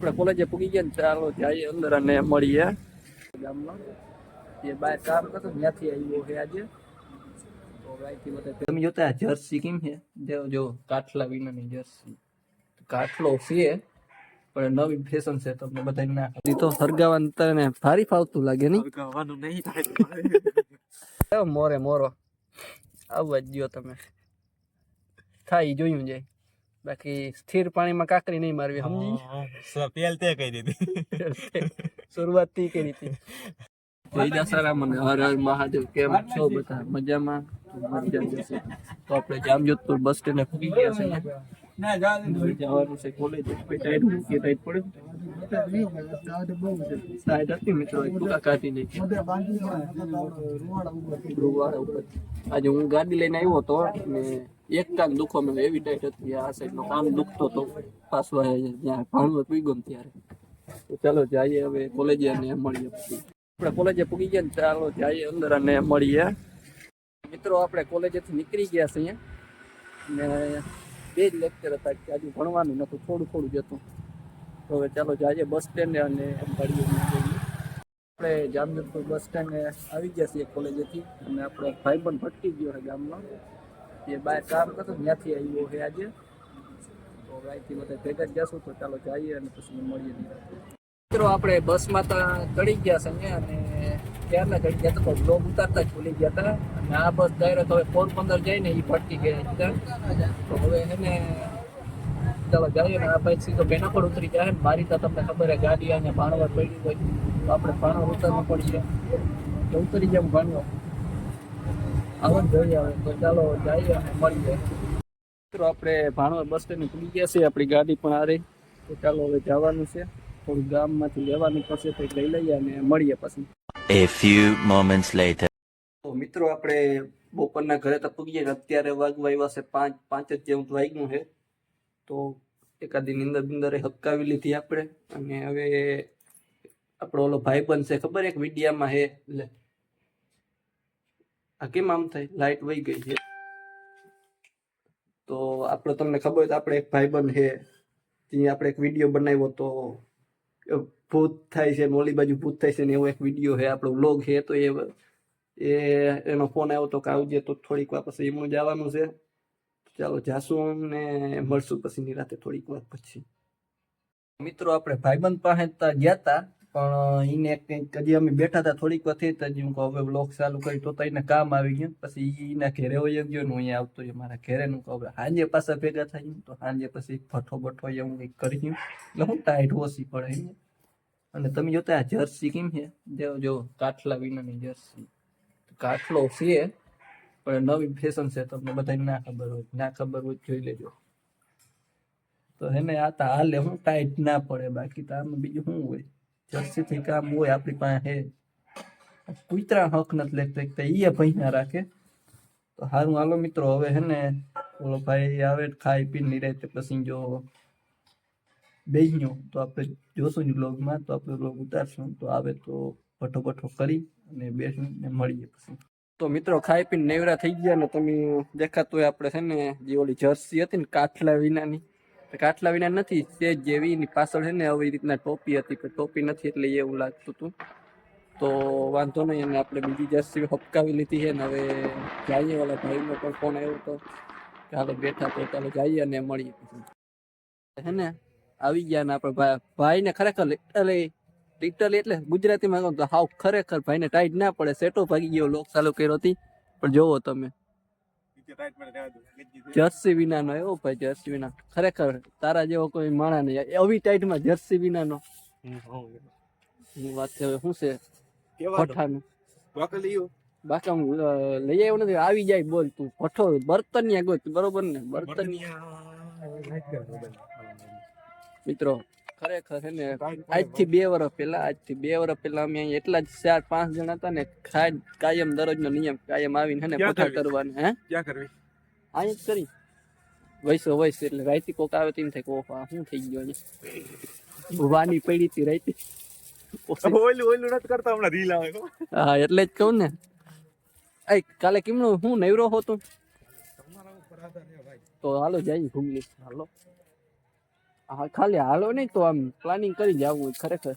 આપણે કોલેજે પૂગી ગયા ને ચાલો જઈએ અંદર અને મળીએ ગામમાં. જે બહાર કામ કરતો ત્યાંથી આવ્યો છે આજે. તમે જોતા જર્સી કેમ છે? જો જો. કાઠલા વિનાની જર્સી. કાઠલો છે પણ નવી ફેશન છે તમને બધા ના ખબર. તો હરગાવાનું તને ભારી ફાવતું લાગે નહીં? ગાવાનું નહીં થાય. મોરે મોરો. આવવા જ દ્યો તમે. થાય જોયું જાય. બાકી સ્થિર પાણીમાં કાકરી નહીં મારવી સમજી? પેલ તે કહી દીધી. શરૂઆતથી કરી હતી જય દસારામ અને હર હર મહાદેવ કેમ છો બધા? મજામાં? તો મજા જશે તો આપણે જામજોધપુર બસ સ્ટેન્ડ પૂગી ગયા છે. જવાનું છે કોલેજ ટાઈટ મૂકીએ ટાઈટ પડે. સાઈડ હતી મિત્રો ટૂંકા કાઢી લઈ આજે હું ગાડી લઈને આવ્યો હતો ને એક કાન દુખો મને એવી ટાઈટ હતી, આ સાઈડ નો કાન દુખતો તો પાછો જ્યાં ભાણવત પી ગયો ત્યારે. તો ચાલો જઈએ હવે કોલેજે અને મળીએ આપણે કોલેજે પૂગી ગયા ને ચાલો જઈએ અંદર અને મળીએ. મિત્રો, આપણે કોલેજેથી નીકળી ગયા છીએ. ને બે જ લેક્ચર હતા કે આજે ભણવાનું નતું થોડું થોડું જ હતું. તો હવે ચાલો જઈએ બસ સ્ટેન્ડે અને મળીએ. આપણે જામનગર બસ સ્ટેન્ડે આવી ગયા છીએ કોલેજેથી. અને આપણો ભાઈબંધ ભટકી ગયો છે ગામમાં. એ બહાર કામ કરતો ત્યાંથી આવ્યો છે આજે. તો અહીંથી બધા ભેગા જશું તો ચાલો જઈએ અને પછી મળીએ મિત્રો, આપણે બસમાં તો ચડી ગયા છે ને અને ક્યારના ચડી ગયા હતા બ્લોગ ઉતારતા જ ભૂલી ગયા હતા. અને આ બસ ડાયરેક્ટ હવે પોરબંદર જઈને એ ભટકી ગયા તો હવે એને ચાલો જઈએ ને આ ભાઈ સીધો બેના પર ઉતરી જાય ને. મારી તો તમને ખબર છે, ગાડી અહીંયા ભાણવર પડી હોય. તો આપણે ભાણવર ઉતારવું પડશે. તો ઉતરી જાય ભાણવર આવો જોઈએ તો ચાલો જઈએ અને મળીએ. મિત્રો આપણે ભાણવર બસ સ્ટેન્ડ પૂરી ગયા છે. આપણી ગાડી પણ આ રહી. તો ચાલો હવે જવાનું છે. થોડું ગામમાંથી લેવાનું પડશે તો લઈ લઈએ અને મળીએ પછી. A few moments later. તો મિત્રો આપણે બપોરના ઘરે તો પૂગીએ ને અત્યારે વાગવા આવ્યા છે પાંચ પાંચ જ જેવું વાગ્યું છે. તો એકાદી નિંદર બિંદરે હપકાવી લીધી આપણે. અને હવે આપણો ઓલો ભાઈ છે ખબર એક વિડીયામાં હે એટલે આ કેમ આમ થાય? લાઈટ વહી ગઈ છે. તો આપણે તમને ખબર હોય તો આપણે એક ભાઈબંધ છે. ત્યાં આપણે એક વીડિયો બનાવ્યો તો ભૂત થાય છે મોલી બાજુ ભૂત થાય છે ને એવો એક વીડિયો છે, આપણો વ્લોગ છે તો એ એ એનો ફોન આવ્યો તો કે આવજે તો થોડીક વાર પછી એમનું જવાનું છે. ચાલો જાશું ને મળશું પછી નિરાતે થોડીક વાર પછી. મિત્રો, આપણે ભાઈબંધ પાસે ગયા તા. પણ એને કંઈક હજી અમે બેઠા હતા થોડીક વાર થઈ તો હું હવે બ્લોગ ચાલુ કરી, તો એને કામ આવી ગયું. પછી એના ઘેરે હોય ગયો ને હું અહીંયા આવતો રહ્યો. મારા ઘેરે નું હવે સાંજે પાછા ભેગા થઈ તો સાંજે પછી ફઠો બઠો હું કંઈક કરી ગયું. એટલે હું ટાઈટ ઓછી પડે એને અને તમે જોતા આ જર્સી કેમ છે? જો જો કાઠલા વિનાની જર્સી. કાઠલો છે, પણ નવી ફેશન છે, તમને બધાને ના ખબર હોય. ના ખબર હોય જોઈ લેજો. તો એને આ તો હાલે, હું ટાઈટ ના પડે. બાકી તો આમાં બીજું શું હોય? જર્સી થી કામ હોય આપણી પાસે. હે કૂતરા હક નથી લેતા એક તો ઈ ભૈયા રાખે. તો હારું, હાલો મિત્રો, હવે હે ને ઓલો ભાઈ આવે ખાઈ પીને તે પછી જો બેહ્યો. તો આપણે જોશું જ બ્લોગમાં તો આપણે બ્લોગ ઉતારશું. તો આવે તો ભઠો ભઠો કરી અને બેસું ને મળીએ પછી. તો મિત્રો, ખાઈ પીને નેવરા થઈ ગયા ને તમે દેખાતું હોય આપણે છે ને જે ઓલી જર્સી હતી ને કાઠલા વિનાની તો કાઠલા વિના નથી તે જેવી એની પાછળ છે ને, આવી રીતના ટોપી હતી, પણ ટોપી નથી એટલે એવું લાગતું હતું. તો વાંધો નહીં, અને આપણે બીજી જર્સી હપકાવી લીધી છે ને, હવે જઈએ વાળા ભાઈનો પણ ફોન આવ્યો તો. ચાલો બેઠા તો ચાલો જઈએ અને મળીએ હે ને, આવી ગયા ને આપણે ભાઈ ભાઈને ખરેખર લિટલ લિટલ એટલે ગુજરાતીમાં કહું તો હાવ ખરેખર ભાઈને ટાઈટ ના પડે. સેટો ભાગી ગયો, લોક ચાલુ કર્યો હતી. પણ જોવો તમે જર્સી વિનાનો એવો ભાઈ જર્સી વિના. ખરેખર તારા જેવો કોઈ માણા નહીં. આવી ટાઈટમાં જર્સી વિના નો વાત છે હવે શું છે? પઠાનું. બાકી હું લઈ આવ્યો નથી આવી જાય બોલ તું. પઠો બર્તનિયા ગોત બરોબર ને? બર્તનિયા. મિત્રો ખરેખર છે ને આજથી બે વર્ષ પહેલા આજથી બે વર્ષ પહેલા અમે અહીંયા એટલા જ ચાર પાંચ જણા હતા ને ખાઈ કાયમ દરરોજનો નિયમ કાયમ આવીને ને ક્યાં પઠા હે? ક્યાં કરવી? અહીંયા જ કરી. વૈસો વૈસ એટલે રાઈતી કોક આવે તેમ થાય કોક આ શું થઈ ગયો ને વાની પડી હતી રાઈતી. ઓલું ઓલું નથી કરતા હમણાં રીલ આવે. હા એટલે જ કહું ને. એ કાલે કેમનું હું નવરો હતો? તો હાલો જઈએ ઘૂમી હાલો. હા ખાલી હાલો નહીં તો આમ પ્લાનિંગ કરી જવું ખરેખર.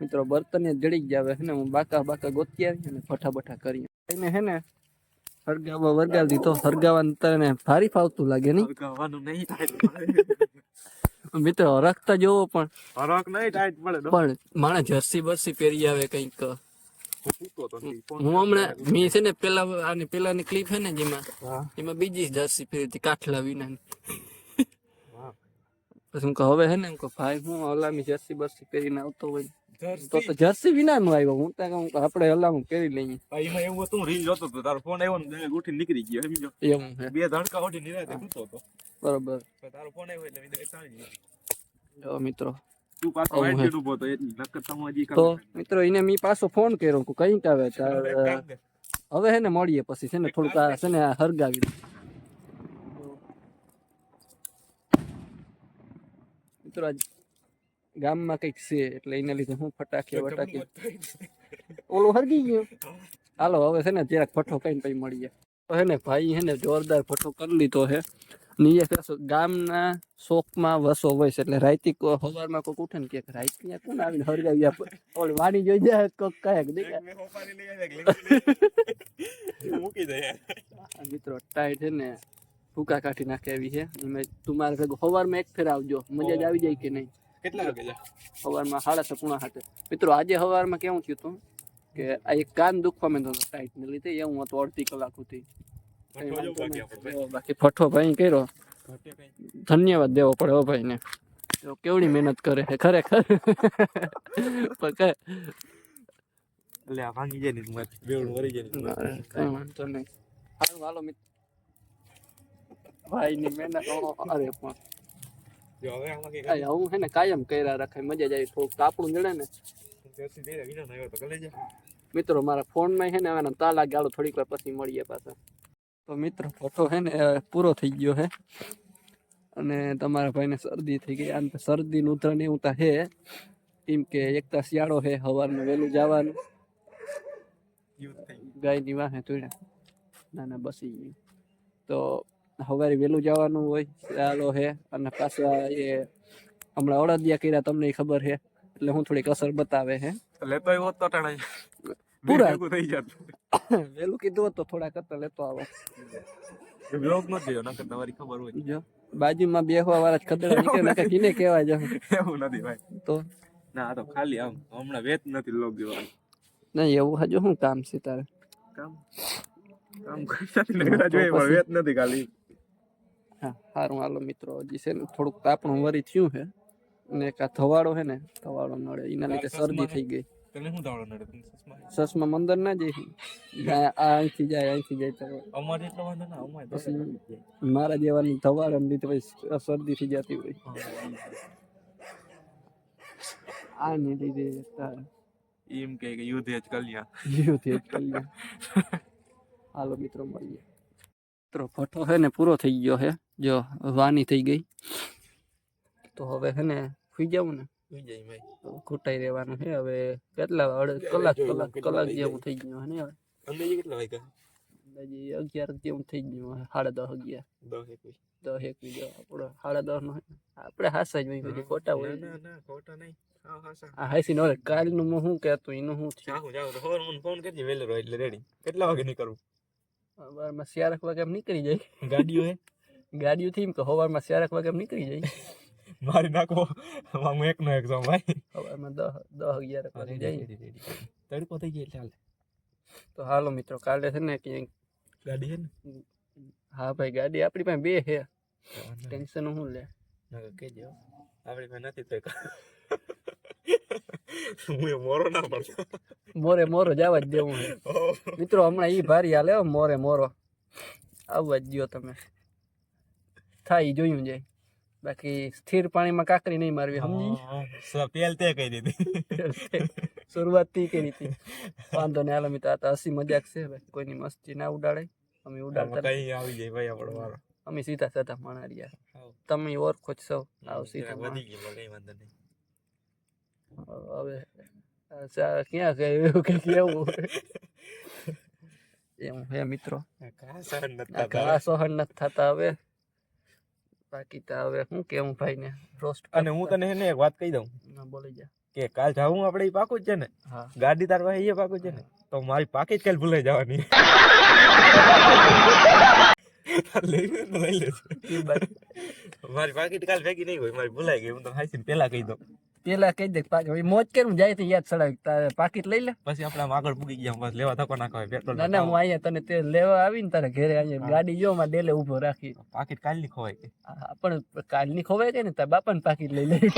મિત્રો બર્તન જડી જ જાવે હે ને હું બાકા બાકા ગોતી આવી અને ભઠા બઠા કરી. એને હે ને હરગાવા વરગાવી દીધો. હરગાવાનું તને ભારી ફાવતું લાગે નહીં. હરગાવાનું નહીં થાય. મિત્રો હરખતા જોવો પણ. હરક નહીં ટાઈટ પડે પણ માણસ જર્સી બરસી પહેરી આવે કંઈક. હું તો હમણાં મેં છે ને પેલા આની પેલાની ક્લિપ હે ને જેમાં એમાં બીજી જર્સી પહેરી હતી કાઠલા વિના. પછી હું કે હવે હે ને હું કહું ભાઈ હું હલામી જર્સી બરસી પહેરીને આવતો હોય તો તો જર્સી વિના નું આવ્યો. હું ત્યાં કહું કે આપણે અલામું પહેરી લઈએ. એમાં એવું હતું રીલ જોતો તો તારો ફોન આવ્યો ને ઉઠી નીકળી ગયો એમ બે ધડકા ઉઠી નિરાતે સૂતો હતો. બરોબર. તારો ફોન આવ્યો એટલે વિદાય ચાલી ગયો. મિત્રો તું હે. હતો મિત્રો એને મેં પાછો ફોન કર્યો કે કંઈક આવે. હવે હે ને મળીએ પછી છે ને થોડુંક આ છે ને આ હરગાવી મિત્રો આજ ગામમાં કંઈક છે એટલે એના લીધે હું ફટાકી વટાકી. ઓલું હરગી ગયું. હાલો હવે છે ને જરાક ભઠ્ઠો કઈ પછી મળીએ. તો હે ને ભાઈ હે ને જોરદાર ભઠ્ઠો કરી લીધો છે નીએ કહેશો ગામના શોખમાં વસો હોય છે એટલે રાઈતી કો સવારમાં કોક ઉઠે ને કે રાઈતી આ કોણ આવીને હરગાવી? આપે ઓલી વાણી જોઈ જાય કોક કાંઈક દેખાય. મૂકી દે. મિત્રો ટાઈટ છે ને. ભૂકા કાઢી નાખે એવી છે. એમાં તું મારે ભેગું સવારમાં એક ફેર આવજો. મજા જ આવી જાય કે નહીં? કેટલા વાગે જા? સવારમાં સાડા છ પૂણા હાથે મિત્રો આજે સવારમાં કેવું થયું હતું કે આ એક કાન દુખવા મેં તો ટાઈટ ને લીધે. એ હું હતો અડધી કલાક વાંધો બાકી ફઠો ભાઈ. કર્યો. ધન્યવાદ દેવો પડે હો ભાઈને. કેવડી મહેનત કરે છે ખરેખર. પણ કઈ. એટલે આ ભાંગી જાય ને તું બેવડું વરી જાય ને. કઈ વાંધો નહીં. સારું હાલો મિત્ર. ભાઈની મહેનત અરે પણ હું હે ને કાયમ કર્યા રાખે મજા જાય આવી થોડુંક કાપડું જડે ને મિત્રો મારા ફોનમાં છે ને હવે તાલા ગાળો થોડીક વાર પછી મળીએ પાછા તો મિત્રો ફોટો છે ને પૂરો થઈ ગયો હે અને તમારા ભાઈને શરદી થઈ ગઈ આમ તો શરદી ઉતરણ એવું તો હે કેમ કે એકતા શિયાળો છે સવારનું વહેલું જવાનું ગાયની વાહે તોડ્યા ના ના બસી ગયું તો સવારે વહેલું જવાનું હોય ચાલો છે અને પાછા એ હમણાં અડદિયા કર્યા તમને ખબર છે એટલે હું થોડીક અસર બતાવે છે તો લેતો આવ્યો તો ટાણા પૂરા. થઈ જાત. વહેલું કીધું તો થોડા કરતા લેતો આવો. બ્લોગ ન થયો નકર તમારી ખબર હોય. જો બાજુમાં બેહવા વાળા જ ખદડા નીકળે નકર કીને કહેવાય જ એવું નથી ભાઈ. તો? ના આ તો ખાલી આમ હમણાં વેત નથી લોક જેવા નહીં એવું હજુ શું કામ છે તારે? કામ કામ કરતા નથી વેત નથી ખાલી. હા સારું હાલો મિત્રો. હજી છે ને થોડુંક તાપણું વરી થયું છે ને એક આ ધવાડો છે ને ધવાડો નડે. એના લીધે શરદી થઈ ગઈ. તને શું દાવડો નડે? તને સસમા સસમાં મંદર ના જઈ આ આ અહીંથી જાય અહીંથી જાય તો. અમારે એટલો વાંધો ના અમારે તો પછી મારા જેવાની ધવાડો લીધે પછી શરદી થઈ જતી હોય. આની લીધે તારે. એમ કે કે યુદ્ધ જ કલ્યા. જીવથી જ કલ્યાણ. હાલો મિત્રો મળીએ. મિત્રો ફોટો છે ને પૂરો થઈ ગયો છે જો વાની થઈ ગઈ. તો હવે છે ને સુઈ જવું ને? ઘૂંટાઈ રહેવાનું છે હવે કેટલા કલાક કલાક કલાક જેવું થઈ ગયું ને હવે? અંદાજે કેટલા વાગ્યા અંદાજે અગિયાર જેવું થઈ ગયું સાડા દસ અગિયાર. દસ એક બીજો આપણો સાડા દસ નો આપણે હાસા જ હોય બધી ખોટા હોય. ખોટા નહીં. હા હા નો હું એનું થયું. ફોન કરજે વહેલો એટલે રેડી કેટલા વાગે નીકળવું? સવારમાં ચારક વાગે એમ નીકળી જાય. ગાડીઓ હે? ગાડીઓથી એમ તો સવારમાં ચારક વાગે એમ નીકળી જાય. મારી નાખો. હું એકનો એક જાઉં ભાઈ. સવારમાં દસ દસ અગિયાર વાગે જાય. તડકો થઈ ગયો ચાલે તો હાલો મિત્રો કાલે છે ને ક્યાંક ગાડી હે ને? હા ભાઈ ગાડી આપણી પાસે બે છે. ટેન્શન શું લે. કહેજો આપણી પાસે નથી તો હું મોરો ના પડતો. મોરે મોરો જવા જ દેવું મિત્રો હમણાં ઈ ભારી હાલે મોરે મોરો. આવવા જ દ્યો તમે. થાય જોયું જાય. બાકી સ્થિર પાણીમાં કાકરી નહીં મારવી સમજી? પેલ તે કહી દીધી. શરૂઆતથી કરી હતી વાંધો ને હાલો મિત્રો આ તો હસી મજાક છે ભાઈ કોઈની મસ્તી ના ઉડાડે. અમે ઉડાડતા કઈ આવી જાય ભાઈ આપણો વારો. અમે સીધા સાધા માણારિયા. રહ્યા તમે ઓળખો જ સૌ આવ સીધા વધી ગયું કઈ વાંધો નહીં. હવે ક્યાં કે એવું કે કેવું એમ હે મિત્રો ઘા સહન નથી થતા. હવે બાકી તો હવે શું કેવું ભાઈ ને રોસ્ટ અને હું તને એને એક વાત કહી દઉં બોલી જા કે કાલ જાવું આપણે ઈ પાકું જ છે ને હા ગાડી તાર પાસે એ પાકું છે ને તો મારી પાકી જ કાલ ભૂલાઈ જવાની. એ. મારી પાકીટ કાલ ભેગી નહીં હોય મારી ભૂલાઈ ગઈ હું તો હાઈસીને પેલા કહી દઉં પેલા કહી દે પાકી મોજ કરું જાય તો યાદ સડાવી તારે પાકીટ લઈ લે. પછી આપણે આગળ પૂગી ગયા બસ લેવા ધક્કો નાખો પેટ્રોલ ના ના હું અહીંયા તને તે લેવા આવીને તારે ઘરે અહીંયા ગાડી જો માં ડેલે ઊભો રાખી. પાકીટ કાલની ખોવાય ગઈ પણ કાલની ખોવાય છે ને તાર બાપાને પાકીટ લઈ લે.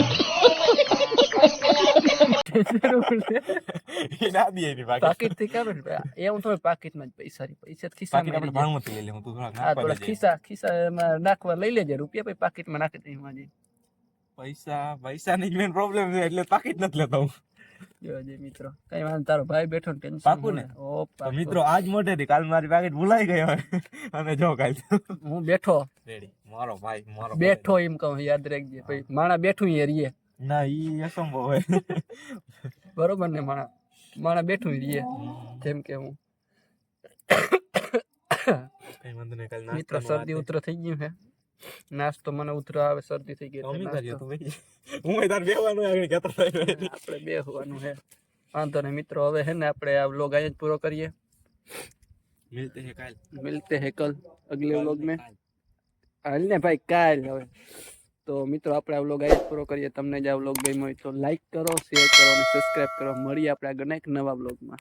ના પાકીટ. પાકીટથી ને? એ હું થોડું પાકીટમાં જ પૈસા પૈસા તો આપણે રહી લઈ લે હું તું થોડા નાખવા ખિસ્સા નાખવા લઈ લેજે રૂપિયા પછી પાકીટમાં નાખી દઈ પૈસા પૈસા ની મેન પ્રોબ્લેમ છે એટલે પાકીટ નથી લેતો હું. જોજે મિત્રો કઈ વાંધો તારો ભાઈ બેઠો ટેન્શન પાકું ને? ઓ મિત્રો આજ મોઢે થી કાલ મારી પાકીટ ભૂલાઈ ગઈ હોય. અને જો કાલ હું બેઠો. રેડી. મારો ભાઈ મારો બેઠો એમ કહું યાદ રાખજે. ભાઈ માણા બેઠું એ રીએ. ના ઈ અસંભવ હોય. બરોબર ને માણા? માણા બેઠું રીએ જેમ કે હું. કઈ વાંધો નહીં કાલ મિત્રો શરદી ઉતરો થઈ ગયું છે. નાસ્તો મને ઉતરો આવે શરદી થઈ ગઈ હું તાર બેહવાનું આગળ કેતો આપણે બેહવાનું હે વાંધો નહીં મિત્રો હવે હે ને આપણે આ વ્લોગ અહીંયા જ પૂરો કરીએ. મિલતે હે કાલ. મિલતે હે કલ અગલે વ્લોગ મે હાલ ને ભાઈ કાલ હવે. તો મિત્રો આપણે આ વ્લોગ અહીંયા જ પૂરો કરીએ. તમને જે આ વ્લોગ ગમ્યો હોય તો લાઈક કરો શેર કરો અને સબસ્ક્રાઇબ કરો. મળીએ આપણે આગળ એક નવા વ્લોગમાં